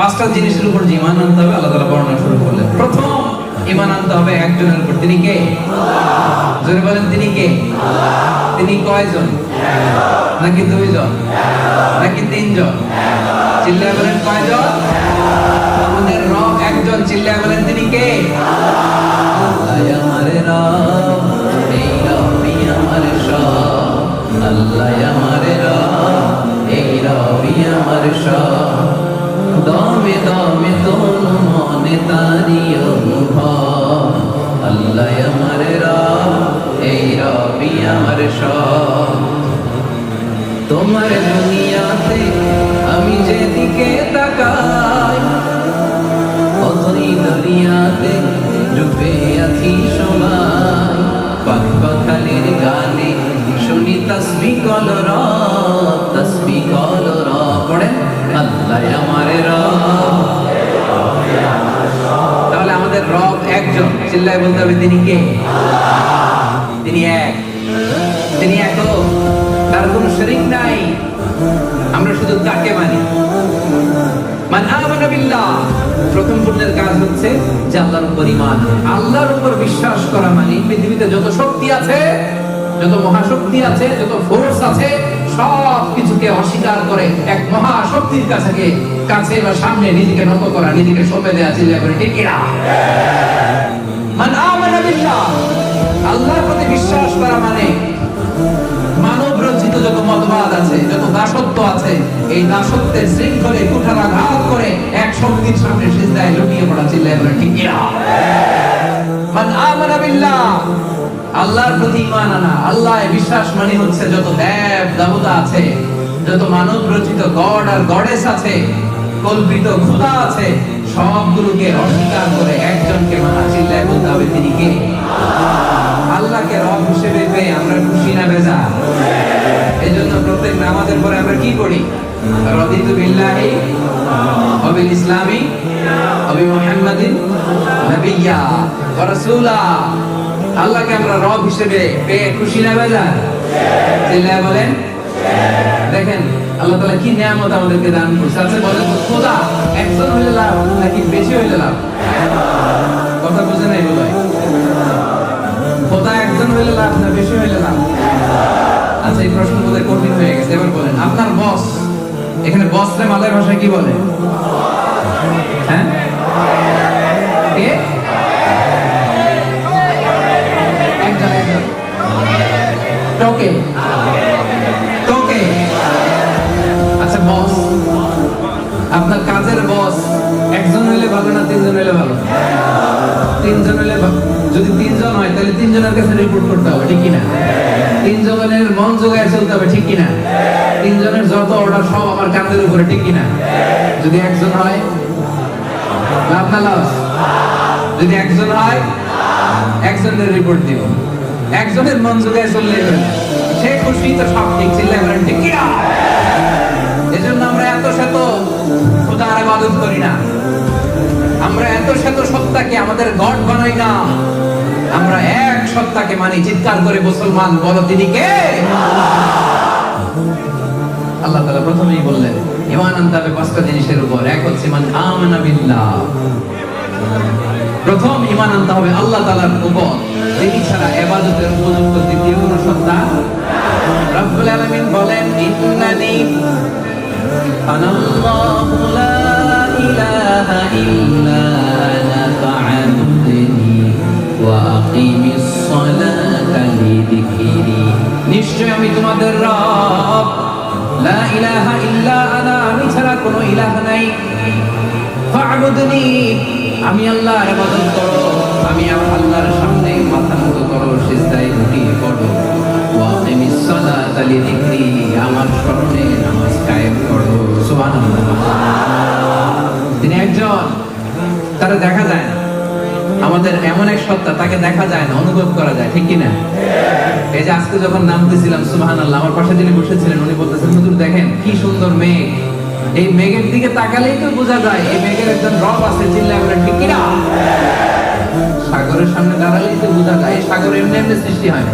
পাঁচটা জিনিসের উপর যে ইমান আনতে হবে, আল্লাহ তালা বর্ণনা শুরু করলেন। প্রথম ইমান আনতে হবে একজনের উপর। তিনি কে? জোরে বলেন, তিনি কে? তিনি কয়জন? নাকি দুইজন? নাকি তিনজন? চিল্লায় বলেন, কয়জন? আমাদের রব একজন। চিল্লায় বলেন, তিনি কে? আল্লাহ আমার রব, এই রব আমার সব। দমে দমে তোর মনে তারি অনুভব। আল্লাহ আমার রব, এই রবি আমার সব। তোমার দুনিয়াতে আমি যেদিকে তাকাই অথই দুনিয়াতে ডুবে আছি পাখ পাখালির গানে শুনি তসবি কলর তসবি কলর পড়ে আল্লাহ রব তাহলে আমাদের রব একজন, চিল্লায় বলতে হবে তিনি কে? তিনি এক। তিনি এক তার কোনো শরীক নাই। আমরা শুধু তাকে মানি। প্রথম কাজ হচ্ছে যে আল্লাহর উপর আল্লাহর উপর বিশ্বাস করা মানে পৃথিবীতে যত শক্তি আছে, যত মহাশক্তি আছে, যত ফোর্স আছে সব কিছুকে অস্বীকার করে এক মহাশক্তির কাছে কাছে বা সামনে নিজেকে নত করা, নিজেকে সঁপে দেওয়া চিল্লা করে, ঠিক আল্লাহর প্রতি বিশ্বাস করা মানে মানব রচিত যত মতবাদ আছে, যত দাসত্ব আছে, এই দাসত্বের শৃঙ্খলে কুঠারাঘাত করে এক শক্তির সামনে সিজদায় লুটিয়ে পড়া চিল্লায় বলে ঠিক কিনা? মান আমানা বিল্লাহ। আল্লাহর প্রতি ঈমান আনা। আল্লাহ বিশ্বাস মানে হচ্ছে যত দেব দেবতা আছে, যত মানব রচিত গড আর গডেস আছে, কল্পিত খোদা আছে, সবগুলোকে অস্বীকার করে একজনকে মানা চিল্লায় বলতে হবে তিনি কে? আল্লাহকে রব হিসেবে পেয়ে আমরা খুশি না বেজা। এই জন্য প্রত্যেক নামাজের পরে আমরা কি করি রদিতু বিল্লাহি, অবিল ইসলামী, অবি মুহাম্মাদিন, নবিয়্যা ওয়া আল্লাহকে আমরা রব হিসেবে পেয়ে খুশি না বেজা চিল্লায় বলেন। দেখেন, আল্লাহ তাআলা কি নিয়ামত আমাদেরকে দান করছে। আচ্ছা বলেন খোদা, একজন হইলে লাভ, নাকি বেশি হইলে লাভ? কথা বুঝে নাই বলে খোদা একজন হইলে লাভ না বেশি হইলে লাভ? আচ্ছা এই প্রশ্ন বোধহয় কঠিন হয়ে গেছে। এবার বলেন, আপনার বস, এখানে বস রে মালয় ভাষায় কি বলে? হ্যাঁ? টোকে টোকে আচ্ছা বস আপনার কাজের বস একজন হইলে ভালো না তিনজন হইলে ভালো? তিনজন হইলে ভা- যদি তিনজন হয়, তাহলে তিনজনের কাছে রিপোর্ট করতে হবে, ঠিক কিনা? তিনজনের মন জোগায় চলতে হবে, ঠিক কিনা? তিনজনের যত অর্ডার সব আমার কাঁধের উপরে, ঠিক কিনা? যদি একজন হয় লাভ না লস? যদি একজন হয়, একজনের রিপোর্ট দিব। একজনের মন জোগায় চললে সে খুশি, তো সব ঠিক কিনা? এজন্য আমরা এত শত খোদার ইবাদত করি না। আমরা এত শত সত্তাকে আমাদের গড বানাই না। আমরা এক সত্তাকে মানি, চিৎকার করে, মুসলমান, বলো তিনি কে? আল্লাহ তাআলা প্রথমেই বললেন, ঈমান আনতে হবে পাঁচটা জিনিসের উপর। এক হচ্ছে মান আমানা বিল্লাহ। প্রথম ঈমান আনতে হবে আল্লাহ তাআলার উপর। তিনি ছাড়া ইবাদতের উপযুক্ত দ্বিতীয় কোনো সত্তা রব্বুল আলামিন বলেন ইন্নানি আনাল্লাহু লা ইলাহা ইল্লা আনা ফা'বুদনি ওয়া আকিমিস সালাতা নিশ্চয় আমি তোমাদের রব। লা ইলাহা ইল্লা আনা, আমি ছাড়া কোনো ইলাহ নাই। আমি আল্লাহর ইবাদত করো, আমি আল্লাহর সামনে মাথা নত করো, সিজদায় লুটিয়ে পড়ো। ওয়া আকিমিস সালাতা লিযিকরি, আমার স্মরণে নামাজ কায়েম করো। সুবহানাল্লাহ। তিনি একজন, তারা দেখা যায় না। আমাদের এমন এক সত্তা, তাকে দেখা যায় না, অনুভব করা যায়, ঠিক কিনা? এই যে আজকে যখন নামতেছিলাম সুবাহান আল্লাহ আমার পাশে যিনি বসেছিলেন, উনি বলতেছেন, হুজুর, দেখেন, কি সুন্দর মেঘ এই মেঘের দিকে তাকালেই তো বোঝা যায় এই মেঘের একজন রব আছে চিল্লা কিনা? সাগরের সামনে দাঁড়ালেই তো বোঝা যায় সাগর এমনি এমনি সৃষ্টি হয়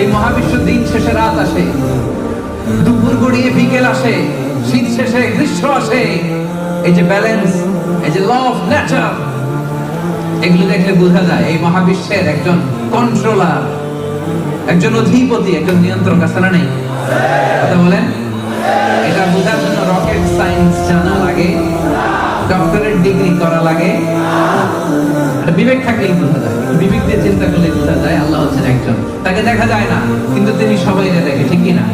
এই মহাবিশ্ব দিন শেষে রাত আসে, দুপুর গড়িয়ে বিকেল আসে, শীত শেষে গ্রীষ্ম আসে। এই যে ব্যালেন্স, এই যে ল অফ নেচার, এগুলো দেখলে বোঝা যায় এই মহাবিশ্বের একজন কন্ট্রোলার, একজন অধিপতি, একজন নিয়ন্ত্রক আছে নেই? কথা বলেন? এটা বোঝার জন্য রকেট সায়েন্স জানা লাগে ডক্টরেট ডিগ্রি করা লাগে। বিবেক থাকলেই বোঝা যায় বিবেক দিয়ে চিন্তা করলে বোঝা যায় আল্লাহ হচ্ছেন একজন। তাকে দেখা যায় না, কিন্তু তিনি সবাই দেখে, ঠিক না?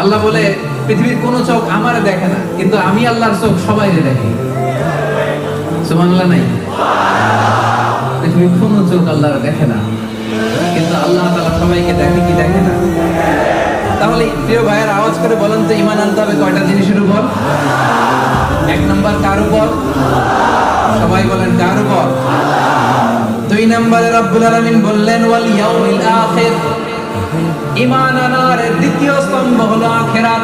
আল্লাহ বলে, পৃথিবীর কোন চোখ আমার দেখে না, কিন্তু আমি আল্লাহর চোখ সবাই দেখি। সুবহানাল্লাহ নাই? পৃথিবীর কোন চোখ আল্লাহর দেখে না, কিন্তু আল্লাহ তাআলা সবাইকে দেখে কি দেখে না? তাহলে প্রিয় ভাইয়ের, আওয়াজ করে বলেন তো, ইমান আনতে হবে কয়টা জিনিসের উপর? এক নম্বর কার উপর? সবাই বলেন কার উপর? দুই নম্বরে রব্বুল আলামিন বললেন, ওয়াল ইয়াউমিল আখির। ঈমান আনার দ্বিতীয় স্তম্ভ হলো আখিরাত।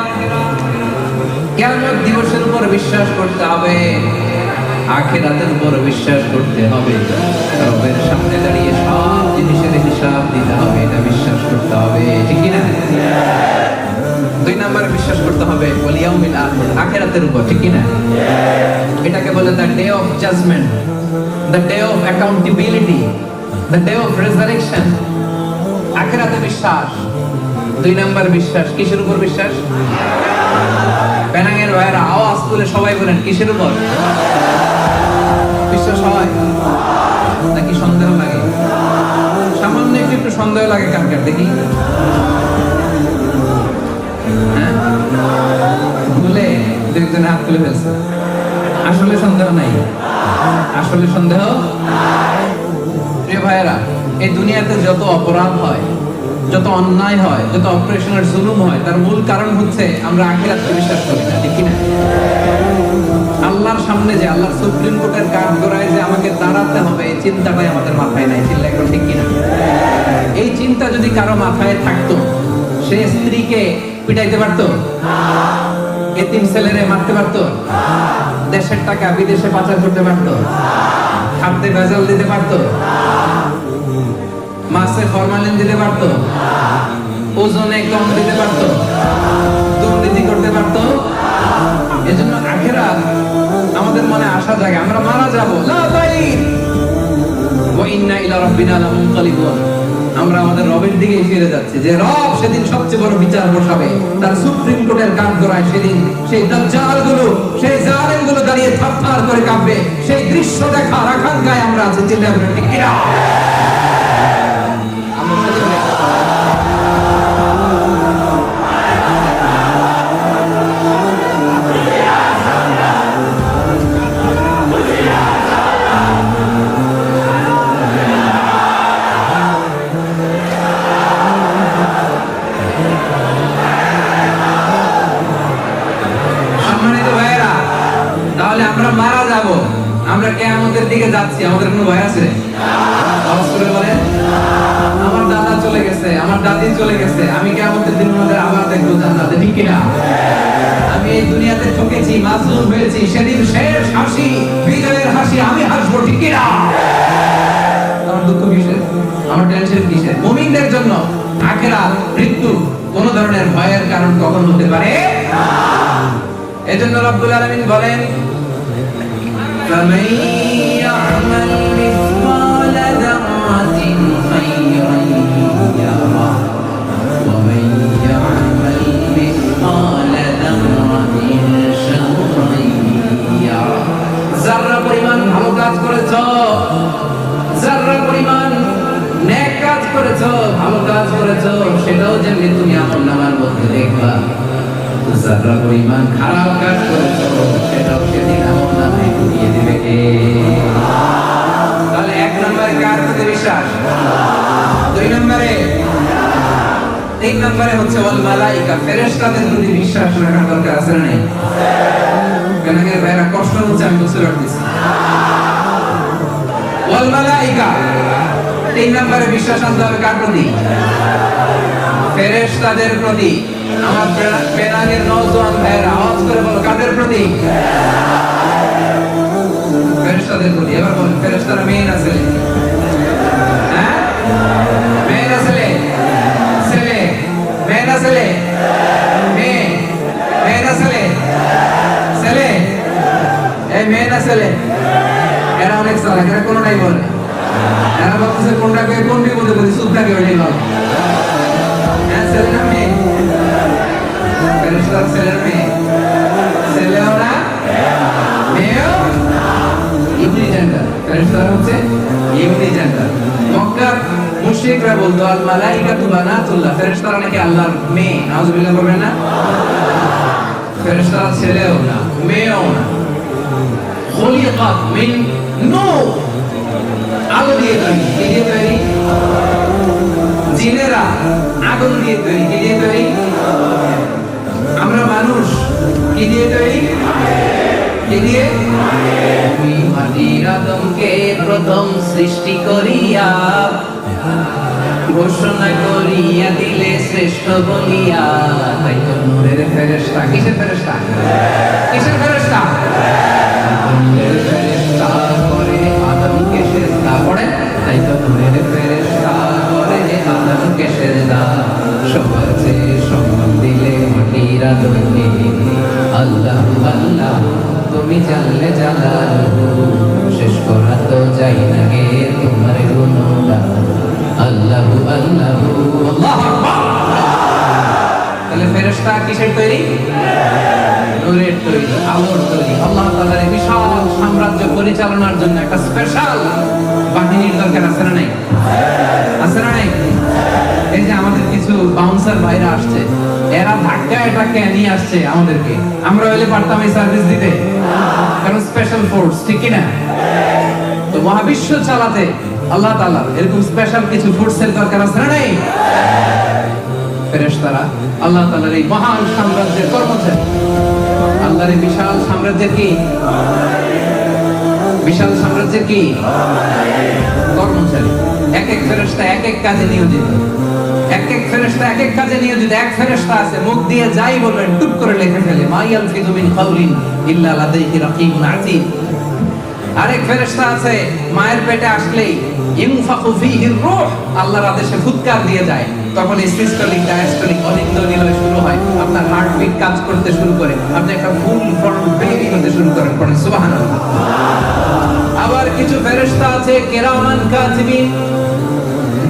কিয়ামত দিবসের উপর বিশ্বাস করতে হবে। আখিরাতের উপর বিশ্বাস করতে হবে। রবের সামনে দাঁড়িয়ে সব জিনিসের হিসাব দিতে হবে, এটা বিশ্বাস করতে হবে। ঠিক কি না দুই নম্বরে বিশ্বাস করতে হবে, ওয়াল ইয়াউমিল আখির, আখিরাতের উপর, ঠিক কি না এটাকে বলে the day of judgement the day of accountability the day of resurrection আখেরাতে বিশ্বাস। দুই নাম্বার বিশ্বাস, কিসের উপর বিশ্বাস? প্যানাঙের ভাইয়েরা, আওয়াজ তুলে সবাই বলেন, কিসের উপর? বিশ্বাস হয়? নাকি সন্দেহ লাগে? সামান্য একটু একটু সন্দেহ লাগে কানকার দেখি। ভুলে দু একজনে হাত তুলে ফেলছে। আসলে সন্দেহ নাই। আসলে সন্দেহ প্রিয় ভাইয়েরা, এই দুনিয়াতে যত অপরাধ হয়, যত অন্যায় হয়, যত অপারেশনের জুলুম হয়, তার মূল কারণ হচ্ছে আমরা আখিরাতকে বিশ্বাস করি না, ঠিক না আল্লাহর সামনে যে, আল্লাহর সুপ্রিম কোর্টের কাঠ গড়ায় যে আমাকে দাঁড়াতে হবে, এই চিন্তাটাই আমাদের মাথায় নাই চিল্লা এখন ঠিক কিনা? এই চিন্তা যদি কারও মাথায় থাকতো, সে স্ত্রীকে পিটাইতে পারতো? এতিম ছেলেরে মারতে পারতো? দেশের টাকা বিদেশে পাচার করতে পারতো? খাদ্যে ভেজাল দিতে পারতো? মাছে ফরমালিন দিতে পারতো? ওজনে কম দিতে পারতো? দুর্নীতি করতে পারতো? এজন্য আখেরা আমাদের মনে আশা জাগে, আমরা মারা যাব। লা তাইর ওয়া ইন্না ইলা রাব্বিনা লামুনকালিবুন। আমরা আমাদের রবের দিকে ফিরে যাচ্ছি। যে রব সেদিন সবচেয়ে বড় বিচার বসাবে। তার সুপ্রিম কোর্টের কাঠ গড়ায় সেদিন সেই দাজ্জালগুলো সেই জালেমগুলো দাঁড়িয়ে থারথার করে কাঁপবে। সেই দৃশ্য দেখার আকাঙ্ক্ষায় আমরা আছি চিন্তা করে ঠিক কিনা? যাচ্ছি আমাদের কোনো ভয় আছে? আমার দাদা চলে গেছে, আমার দাদি চলে গেছে, আমি কেয়ামতের দিন ওনাদের আবার দেখব জান্নাতে ঠিক কিনা? আমি এই দুনিয়াতে ঠকেছি, মাজলুম হয়েছি, সেদিন শেষ হাসি বিজয়ের হাসি, আমি হাসবো, ঠিক কিনা? আমার দুঃখ কিসের? আমার টেনশন কিসের? মুমিনদের জন্য আখেরা, মৃত্যু, কোন ধরনের ভয়ের কারণ কখন হতে পারে এজন্য রব্বুল আলামিন বলেন করেছ, ভালো কাজ করেছ, সেটাও যেমনি তুমি আমল নামার মধ্যে দেখবা। যারা পরিমাণ খারাপ কাজ করেছ, সেটাও সেদিন আমল নামায় ঢুকিয়ে দিবে কে? তাহলে এক নম্বরে কার প্রতি বিশ্বাস? দুই নম্বরে? তিন নম্বরে হচ্ছে ওয়াল মালাইকা, ফেরেশতাদের প্রতি বিশ্বাস রাখার দরকার আছে না নেই? কেন কি ভাইরা কষ্ট হচ্ছে, আমি বুঝতে পারতেছি ওয়াল মালাইকা তিন নম্বরে বিশ্বাস আনতে হবে কার প্রতি? ফেরেশতাদের প্রতি। আমার পেনাঙের নওজোয়ান ভাইয়েরা, আওয়াজ করে বলো, কাদের প্রতি? ফেরেশতাদের প্রতি। এবার বলেন, ফেরেশতারা মেয়ে না ছেলে বলতো, আল বানাতুল্লাহ। ফেরেশতারা নাকি আল্লাহর মেয়ে, নাউজুবিল্লাহ করবেন না? ফেরেশতারা ছেলেও না, মেয়েও না। খলিকাত মিন আলো দিয়ে তৈরি, কি দিয়ে তৈরি? জিনেরা আগুন দিয়ে তৈরি, কি দিয়ে তৈরি? আমরা মানুষ, কি দিয়ে তৈরি? প্রথম সৃষ্টি করিয়া। ঘোষণা করিয়া দিলে শ্রেষ্ঠ বলিয়া, তাই তো নূরের ফেরেশতা। কিসের ফেরেশতা? কিসের ফেরেশতা? করে দিলে আল্লাহ আল্লাহ, তুমি জানলে জালালু শেষ করা তো যাই না গে তোমার গুণগান। আল্লাহ আল্লাহ আল্লাহ। তাহলে ফেরেশতা কিসের তৈরি? নূরের তৈরি, আলোর তৈরি। আল্লাহ তাআলার বিশাল সাম্রাজ্য পরিচালনার জন্য একটা স্পেশাল বাহিনীর দরকার, আছে না নাই? আছে না নাই? এই যে আমাদের কিছু বাউন্সার ভাইরা আসছে, এরা ধাক্কায় ধাক্কায় নিয়ে আসছে আমাদেরকে। আমরা হইলে পারতাম এই সার্ভিস দিতে। কারণ স্পেশাল ফোর্স ঠিক কি না তো মহাবিশ্ব চালাতে আল্লাহ তাআলা, এরকম স্পেশাল কিছু ফোর্সের দরকার আছে না নাই? ফেরেশতারা, আল্লাহ তাআলার এই মহান সাম্রাজ্যের কর্মচারী। আল্লাহর এই বিশাল সাম্রাজ্যের কি? বিশাল সাম্রাজ্যের কি? কর্মচারী। এক এক ফেরেশতা এক এক কাজে নিয়োজিত। এক এক ফেরেশতা এক এক কাজে নিয়োজিত। এক ফেরেশতা আছে, মুখ দিয়ে যাই বলবেন টুপ করে লিখে ফেলে মাইয়াল ফিদু মিন কাউলিন ইল্লা লাদাইহি রাকিবুন আতীদ আরেক ফেরেশতা আছে, মায়ের পেটে আসলেই ইনফাখু ফীহি রূহ, আল্লাহর আদেশে ফুৎকার দিয়ে যায়। তখন সিস্টোলিক ডায়াস্টোলিক অলিন্দ নিলয় শুরু হয়। আপনার হার্টবিট কাজ করতে শুরু করে। আপনি একটা ফুল ফর্ম বেবি হতে শুরু করেন, পড়েন, সুবহানাল্লাহ। আবার কিছু ফেরেশতা আছে, কেরামান কাতিবিন।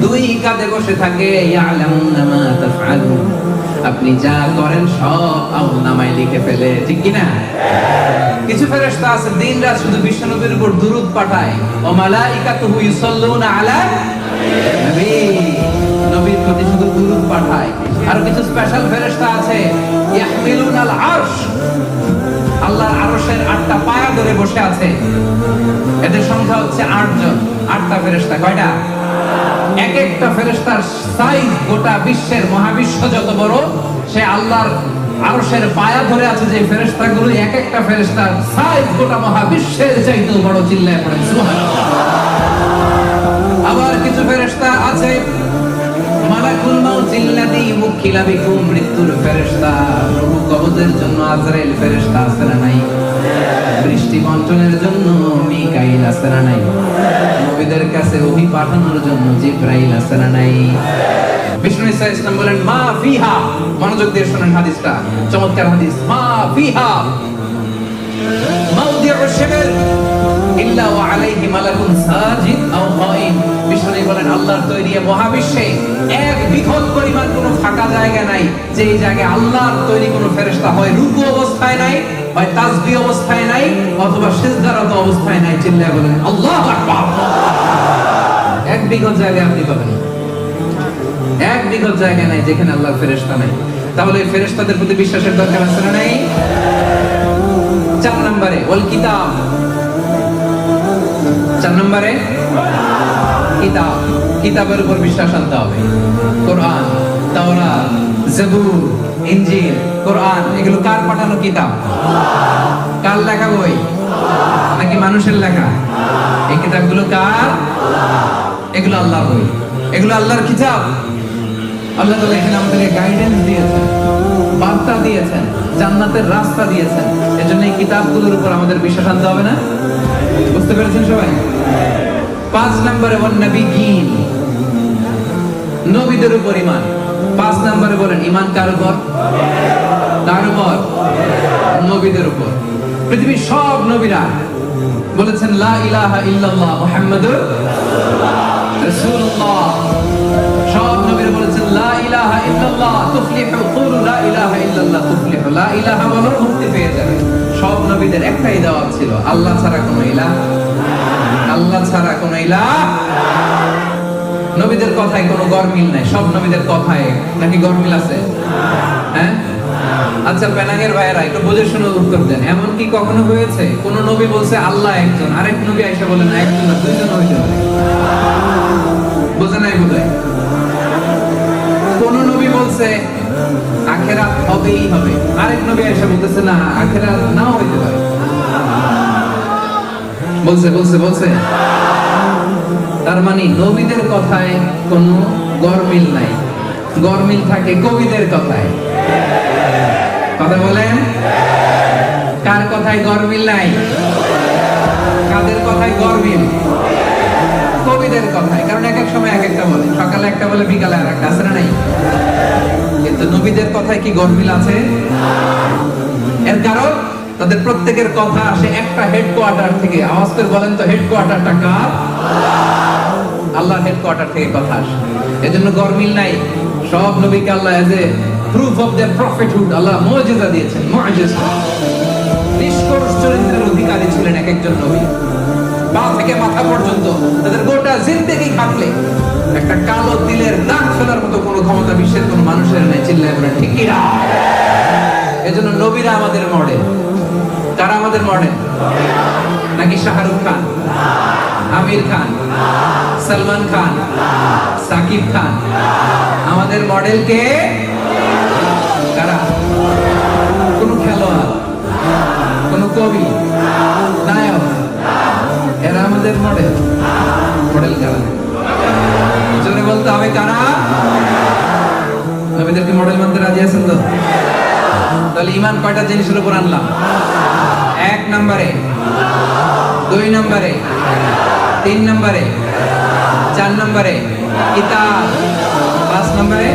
দুই কাঁধে বসে থাকে, ইয়ালামুনা মা তাফআলুন। আপনি যা করেন সব আমল নামায় লিখে ফেলে, ঠিক কি না কিছু ফেরেশতা আছে দিন রাত শুধু বিশ্বনবীর উপর দুরূদ পাঠায়। ও মালাইকাতুহু ইউসাল্লুনা আলা নবী। নবীর প্রতি শুধু দুরূদ পাঠায়। আর কিছু স্পেশাল ফেরেশতা আছে, ইয়াহমিলুনাল আরশ। আল্লাহর আরশের আটটা পায়া ধরে বসে আছে। এদের সংখ্যা হচ্ছে আটজন। আটটা ফেরেশতা, কয়টা? এক একটা ফেরেশতার সাইজ গোটা বিশ্বের মহাবিশ্ব যত বড়, সে আল্লাহর আরশের পায়া ধরে আছে যে ফেরেশতাগুলো এক একটা ফেরেশতার সাইজ গোটা মহাবিশ্বের চাইতেও বড় চিল্লায় পড়ে। আবার কিছু ফেরেশতা আছে মৃত্যুর ফেরেশতা। প্রভু কবজের জন্য আজরাইল ফেরেশতা আছে না নাই? বৃষ্টি বন্টনের জন্য মিকাইল আছে নাই? নবীদের কাছে ওহী জন্য জিব্রাইল না নাই? বিষ্ণু ইসা ইসলাম বলেন, মা ফিহা। মনোযোগ দিয়ে শোনেন হাদিসটা। চমৎকার হাদিস, মা ফিহা। মাউদিউ শিবর ইল্লা ওয়া আলাইহি মালাকুন সাজিদ আও কাইম বিষ্ণু বলেন, আল্লাহর তৈরি মহাবিশ্বে এক বিঘত পরিমাণ কোনো ফাঁকা জায়গা নাই। যে জায়গায় আল্লাহর তৈরি কোনো ফেরেশতা হয়, রুকু অবস্থায় নাই হয় তাসবিহ অবস্থায় নাই অথবা সিজদারত অবস্থায় নাই, চিল্লায় বলেন, আল্লাহু আকবার! এক বিঘত জায়গায় আপনি পাবেন এক বিঘত জায়গা নাই যেখানে আল্লাহর ফেরেশতা নাই। তাহলে এই ফেরেশতাদের প্রতি বিশ্বাসের দরকার আছে না নাই? চার নম্বরে, ওয়াল কিতাব। চার নম্বরে? কিতাব। কিতাবের উপর বিশ্বাস আনতে হবে। কোরআন, তাওরাত, জবুর, ইনজিল, কোরআন, এগুলো কার পাঠানো কিতাব? কার লেখা বই? নাকি মানুষের লেখা? এই কিতাবগুলো কার? এগুলো আল্লাহর বই। এগুলো আল্লাহর কিতাব। আল্লাহ তাআলা এখানে আমাদেরকে গাইডেন্স দিয়েছেন, বার্তা দিয়েছেন, জান্নাতের রাস্তা দিয়েছেন। এজন্য এই কিতাবগুলোর উপর আমাদের বিশ্বাস আনতে হবে না? বুঝতে পেরেছেন সবাই? পাঁচ নম্বরে নবী গিন। নবীদের উপর ইমান পাঁচ নম্বরে বলেন ইমান কার উপর? কার উপর। নবীদের উপর। পৃথিবীর সব নবীরা বলেছেন, লা ইলাহা ইল্লাল্লাহ মুহাম্মাদুর রাসূলুল্লাহ। সব নবীরা বলেছেন, লা ইলাহা ইল্লাল্লাহ তুফলিহু কুলু, লা ইলাহা ইল্লাল্লাহ তুফলিহু। লা ইলাহা মুক্তি পেয়ে নবীদের একটাই দাওয়াত ছিল, আল্লাহ ছাড়া কোনো ইলাহ, আল্লাহ ছাড়া কোনো ইলাহ। নবীদের কথায় কোনো গরমিল নাই, সব নবীদের কথায়, নাকি গরমিল আছে? হ্যাঁ? আচ্ছা পেনাঙ্গের ভাইয়েরা, একটু বুঝে শুনে উত্তর দেন। এমন কি কখনো হয়েছে? কোন নবী বলছে, আল্লাহ একজন আরেক নবী আইসা বলেন একজন না, দুইজন বোঝে নাই বোধ কোন নবী বলছে আখেরাত হবেই হবে। আরেক নবী আইসা বলতেছে, না, আখেরাত নাও হইতে পারে। বলছে বলছে বলছে। তার মানে নবীদের কথায় কোনো গরমিল নাই। গরমিল থাকে কবিদের কথায়। কথা বলেন? কার কথায় গরমিল নাই? কাদের কথায় গরমিল? কবিদের কথায় কারণ এক এক সময় এক একটা বলে। সকালে একটা বলে, বিকালে আর একটা, আছে নাই? কিন্তু নবীদের কথায় কি গরমিল আছে? এর কারণ, তাদের প্রত্যেকের কথা আসে একটা হেডকোয়ার্টার থেকে। আওয়াজ করে বলেন তো হেডকোয়ার্টারটা কার? আল্লাহর হেডকোয়ার্টার থেকে কথা আসে। এজন্য গরমিল নাই। সব নবীকে Allah as a proof of the prophethood Allah মুজিজা দিয়েছেন, মুজিজা। নিষ্কর্ষ চরিত্রের অধিকারী ছিলেন এক একজন নবী। পা থেকে মাথা পর্যন্ত, তাদের গোটা জিন্দেগি খাটলে একটা কালো দিলের দাগ ফেলার মতো কোনো ক্ষমতা বিশ্বের কোনো মানুষের নেই, চিল্লায় বলেন ঠিক কিনা এজন্য নবীরা আমাদের মডেল তারা আমাদের মডেল নাকি শাহরুখ খান? আমির খান? সলমান খান? সাকিব খান? আমাদের মডেল কে? কারা কোন খেলোয়াড়, কোন কবি, নায়ক আমাদের মডেল মডেল কারা জোরে বলতে হবে কারা? নবীদেরকে মডেল মানতে রাজি আছেন তো? তাহলে ইমান কয়টা জিনিসের উপর আনলাম? এক নম্বরে, দুই নম্বরে, তিন নম্বরে, চার নম্বরে, কিতাব। পাঁচ নম্বরে?